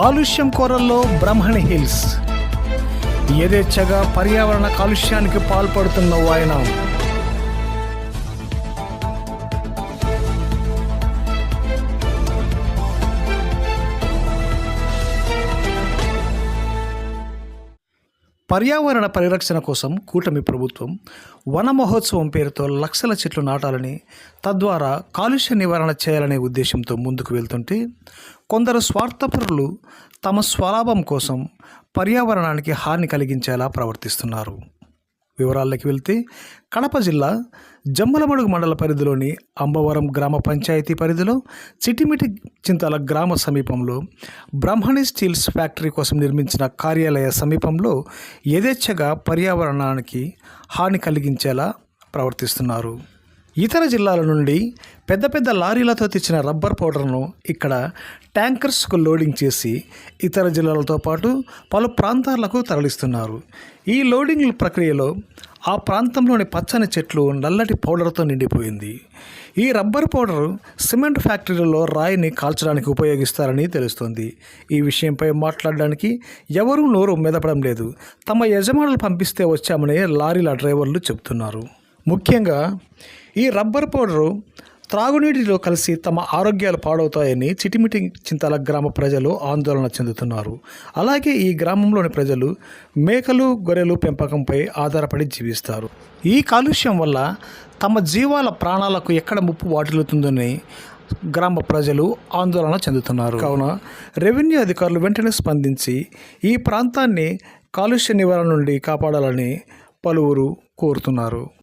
కాలుష్యం కోరల్లో బ్రహ్మణి హిల్స్. యథేచ్ఛగా పర్యావరణ కాలుష్యానికి పాల్పడుతున్న వాయనం పర్యావరణ పరిరక్షణ కోసం కూటమి ప్రభుత్వం వన మహోత్సవం పేరుతో లక్షల చెట్లు నాటాలని తద్వారా కాలుష్య నివారణ చేయాలనే ఉద్దేశంతో ముందుకు వెళ్తుంటే కొందరు స్వార్థపరులు తమ స్వలాభం కోసం పర్యావరణానికి హాని కలిగించేలా ప్రవర్తిస్తున్నారు. వివరాల్లోకి వెళ్తే కడప జిల్లా జమ్మలమడుగు మండల పరిధిలోని అంబవరం గ్రామ పంచాయతీ పరిధిలో చిటిమిటి చింతల గ్రామ సమీపంలో బ్రహ్మణి స్టీల్స్ ఫ్యాక్టరీ కోసం నిర్మించిన కార్యాలయ సమీపంలో యథేచ్ఛగా పర్యావరణానికి హాని కలిగించేలా ప్రవర్తిస్తున్నారు. ఇతర జిల్లాల నుండి పెద్ద పెద్ద లారీలతో తెచ్చిన రబ్బర్ పౌడర్ను ఇక్కడ ట్యాంకర్స్కు లోడింగ్ చేసి ఇతర జిల్లాలతో పాటు పలు ప్రాంతాలకు తరలిస్తున్నారు. ఈ లోడింగ్ ప్రక్రియలో ఆ ప్రాంతంలోని పచ్చని చెట్లు నల్లటి పౌడర్తో నిండిపోయింది. ఈ రబ్బర్ పౌడర్ సిమెంట్ ఫ్యాక్టరీలలో రాయిని కాల్చడానికి ఉపయోగిస్తారని తెలుస్తోంది. ఈ విషయంపై మాట్లాడడానికి ఎవరూ నోరు మెదపడం లేదు. తమ యజమానులు పంపిస్తే వచ్చామని లారీల డ్రైవర్లు చెబుతున్నారు. ముఖ్యంగా ఈ రబ్బర్ పౌడరు త్రాగునీటిలో కలిసి తమ ఆరోగ్యాలు పాడవుతాయని చిటిమిటి చింతల గ్రామ ప్రజలు ఆందోళన చెందుతున్నారు. అలాగే ఈ గ్రామంలోని ప్రజలు మేకలు గొర్రెలు పెంపకంపై ఆధారపడి జీవిస్తారు. ఈ కాలుష్యం వల్ల తమ జీవాల ప్రాణాలకు ఎక్కడ ముప్పు వాటిల్లుతుందని గ్రామ ప్రజలు ఆందోళన చెందుతున్నారు. కావున రెవెన్యూ అధికారులు వెంటనే స్పందించి ఈ ప్రాంతాన్ని కాలుష్య నివారణ నుండి కాపాడాలని పలువురు కోరుతున్నారు.